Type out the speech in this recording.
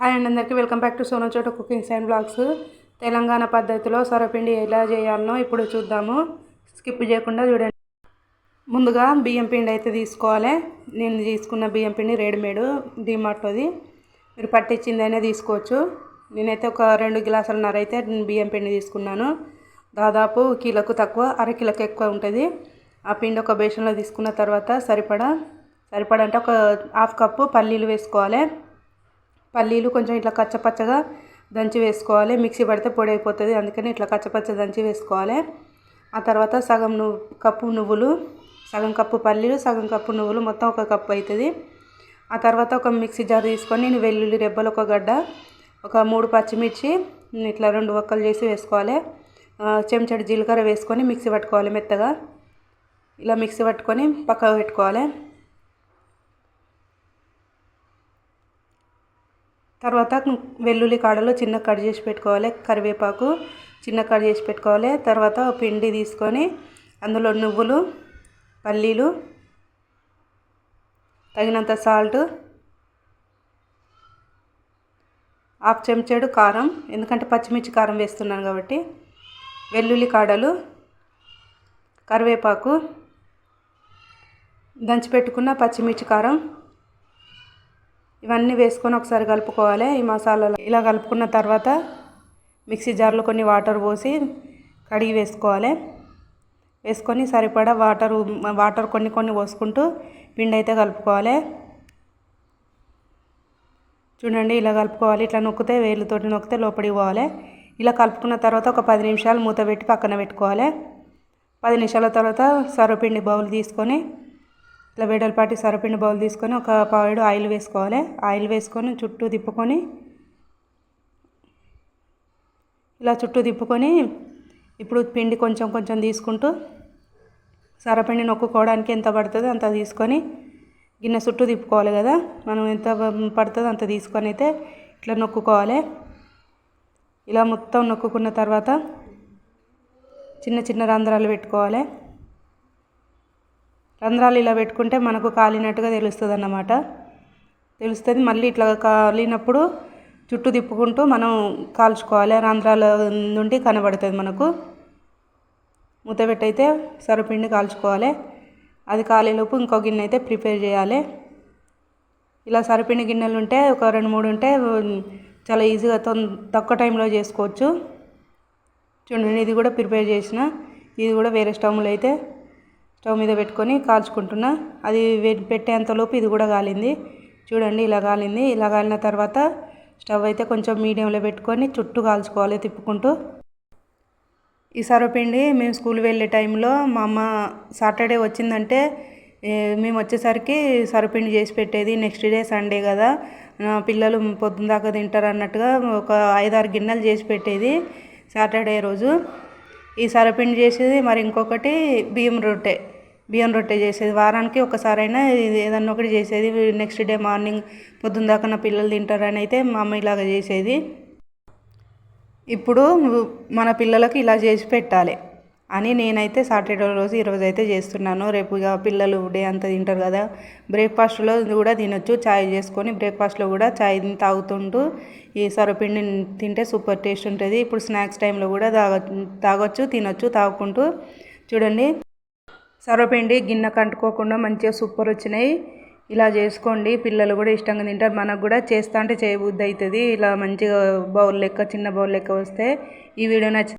Hi అండి అందరికీ. Welcome back to Sona చోట కుకింగ్స్ అండ్ బ్లాగ్స్. తెలంగాణ పద్ధతిలో సొరపిండి ఎలా చేయాలనో ఇప్పుడు చూద్దాము. స్కిప్ చేయకుండా చూడండి. ముందుగా బియ్యం పిండి అయితే తీసుకోవాలి. నేను తీసుకున్న బియ్యం పిండి రెడీమేడ్ డిమార్ట్లోది మీరు పట్టించిందైనా తీసుకోవచ్చు. నేనైతే ఒక రెండు గ్లాసులన్నర అయితే బియ్యం పిండి తీసుకున్నాను. దాదాపు కిలోకు తక్కువ అర కిలోకి ఎక్కువ ఉంటుంది. ఆ పిండి ఒక బేషన్లో తీసుకున్న తర్వాత సరిపడా? సరిపడా అంటే ఒక హాఫ్ కప్పు పల్లీలు వేసుకోవాలి. పల్లీలు కొంచెం ఇట్లా కచ్చపచ్చగా దంచి వేసుకోవాలి. మిక్సీ పడితే పొడి అయిపోతుంది. అందుకని ఇట్లా కచ్చపచ్చ దంచి వేసుకోవాలి. ఆ తర్వాత సగం నువ్వు కప్పు నువ్వులు సగం కప్పు పల్లీలు సగం కప్పు నువ్వులు మొత్తం ఒక కప్పు అవుతుంది ఆ తర్వాత ఒక మిక్సీ జార్ తీసుకొని నేను వెల్లుల్లి రెబ్బలు ఒక గడ్డ ఒక మూడు పచ్చిమిర్చి ఇట్లా రెండు ఒక్కలు చేసి వేసుకోవాలి. చెంచడి జీలకర్ర వేసుకొని మిక్సీ పట్టుకోవాలి మెత్తగా. ఇలా మిక్సీ పట్టుకొని పక్కకు పెట్టుకోవాలి. తర్వాత వెల్లుల్లి కాడలు చిన్న కట్ చేసి పెట్టుకోవాలి. కరివేపాకు చిన్న కట్ చేసి పెట్టుకోవాలి. తర్వాత పిండి తీసుకొని అందులో నువ్వులు పల్లీలు తగినంత సాల్ట్ హాఫ్ చెంచాడు కారం ఎందుకంటే పచ్చిమిర్చి కారం వేస్తున్నాను కాబట్టి వెల్లుల్లి కాడలు కరివేపాకు దంచి పెట్టుకున్న పచ్చిమిర్చి కారం ఇవన్నీ వేసుకొని ఒకసారి కలుపుకోవాలి. ఈ మసాలాలు ఇలా కలుపుకున్న తర్వాత మిక్సీ జార్లో కొన్ని వాటర్ పోసి కడిగి వేసుకోవాలి. వేసుకొని సరిపడా వాటర్ వాటర్ కొన్ని కొన్ని పోసుకుంటూ పిండి అయితే కలుపుకోవాలి. చూడండి ఇలా కలుపుకోవాలి. ఇట్లా నొక్కితే వేలుతోటి నొక్కితే లోపలికి పోవాలి. ఇలా కలుపుకున్న తర్వాత ఒక పది నిమిషాలు మూత పెట్టి పక్కన పెట్టుకోవాలి. పది నిమిషాల తర్వాత సర్వపిండి బౌల్ తీసుకొని ఇట్లా వెడల్పాటి సరపిండి బౌల్ తీసుకొని ఒక పావుడు ఆయిల్ వేసుకోవాలి. ఆయిల్ వేసుకొని చుట్టూ తిప్పుకొని ఇలా చుట్టూ తిప్పుకొని ఇప్పుడు పిండి కొంచెం కొంచెం తీసుకుంటూ సరపిండి నొక్కుకోవడానికి ఎంత పడుతుందో అంత తీసుకొని గిన్నె చుట్టూ తిప్పుకోవాలి కదా. మనం ఎంత పడుతుందో అంత తీసుకొని అయితే ఇట్లా నొక్కుకోవాలి. ఇలా మొత్తం నొక్కుకున్న తర్వాత చిన్న చిన్న రంధ్రాలు పెట్టుకోవాలి. రంధ్రాలు ఇలా పెట్టుకుంటే మనకు కాలినట్టుగా తెలుస్తుంది అన్నమాట తెలుస్తుంది మళ్ళీ ఇట్లా కాలినప్పుడు చుట్టూ తిప్పుకుంటూ మనం కాల్చుకోవాలి. రంధ్రాల నుండి కనబడుతుంది మనకు. మూత పెట్టయితే సరపిండి కాల్చుకోవాలి. అది కాలేలోపు ఇంకో గిన్నె అయితే ప్రిపేర్ చేయాలి. ఇలా సరిపిండి గిన్నెలు ఉంటే ఒక రెండు మూడు ఉంటే చాలా ఈజీగా తక్కువ టైంలో చేసుకోవచ్చు. చూడండి ఇది కూడా ప్రిపేర్ చేసిన. ఇది కూడా వేరే స్టవ్లో అయితే స్టవ్ మీద పెట్టుకొని కాల్చుకుంటున్నా. అది పెట్టేంతలోపు ఇది కూడా కాలింది చూడండి ఇలా కాలింది ఇలా కాలిన తర్వాత స్టవ్ అయితే కొంచెం మీడియంలో పెట్టుకొని చుట్టూ కాల్చుకోవాలి తిప్పుకుంటూ. ఈ సర్వపిండి మేము స్కూల్ వెళ్ళే టైంలో మా అమ్మ సాటర్డే వచ్చిందంటే మేము వచ్చేసరికి సర్వపిండి చేసి పెట్టేది నెక్స్ట్ డే సండే కదా. పిల్లలు పొద్దున్న దాకా తింటారు అన్నట్టుగా ఒక ఐదారు గిన్నెలు చేసి పెట్టేది సాటర్డే రోజు. ఈ సరపిండి చేసేది మరి ఇంకొకటి బియ్యం రొట్టె. బియ్యం రొట్టె చేసేది. వారానికి ఒకసారైనా ఏదన్నా ఒకటి చేసేది. నెక్స్ట్ డే మార్నింగ్ పొద్దున్న దాకా నా పిల్లలు తింటారని అయితే మా అమ్మ ఇలాగ చేసేది. ఇప్పుడు మన పిల్లలకు ఇలా చేసి పెట్టాలి అని నేనైతే సాటర్డే రోజు ఈరోజు అయితే చేస్తున్నాను. రేపు ఇక పిల్లలు డే అంతా తింటారు కదా. బ్రేక్ఫాస్ట్లో కూడా తినొచ్చు. చాయ్ చేసుకొని బ్రేక్ఫాస్ట్లో కూడా చాయ్ తాగుతుంటూ ఈ సొరపిండి తింటే సూపర్ టేస్ట్ ఉంటుంది. ఇప్పుడు స్నాక్స్ టైంలో కూడా తాగ తాగొచ్చు తినొచ్చు తాగుకుంటూ చూడండి. సర్వపిండి గిన్నె కంటుకోకుండా మంచిగా సూపర్ వచ్చినాయి. ఇలా చేసుకోండి. పిల్లలు కూడా ఇష్టంగా తింటారు. మనకు కూడా చేస్తా అంటే చేయబుద్ధి అవుతుంది. ఇలా మంచిగా బౌల్ లెక్క చిన్న బౌల్ లెక్క వస్తే ఈ వీడియో నచ్చి